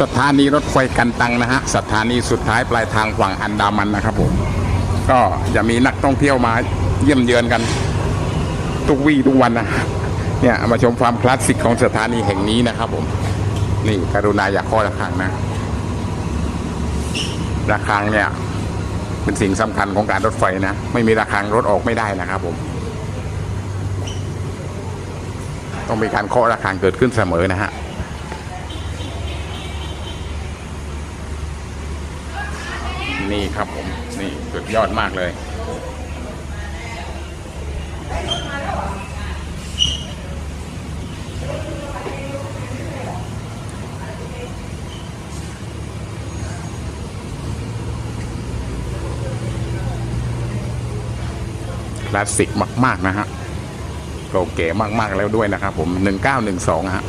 สถานีรถไฟกันตังนะฮะสถานีสุดท้ายปลายทางฝั่งอันดามันนะครับผมก็จะมีนักท่องเที่ยวมาเยี่ยมเยือนกัน ทุกวี่ทุกวันนะเนี่ยมาชมความคลาสสิกของสถานีแห่งนี้นะครับผม นี่กรุณาอย่าข้อระฆังนะระฆังเนี่ยเป็นสิ่งสำคัญของการรถไฟนะ ไม่มีระฆังรถออกไม่ได้นะครับผม ต้องมีการเคาะระฆังเกิดขึ้นเสมอนะฮะ นี่ครับผม นี่สุดยอดมากเลยคลาสสิกมาก ๆ นะฮะเก่าแก่มาก ๆ แล้วด้วยนะครับผม 1912 ฮะ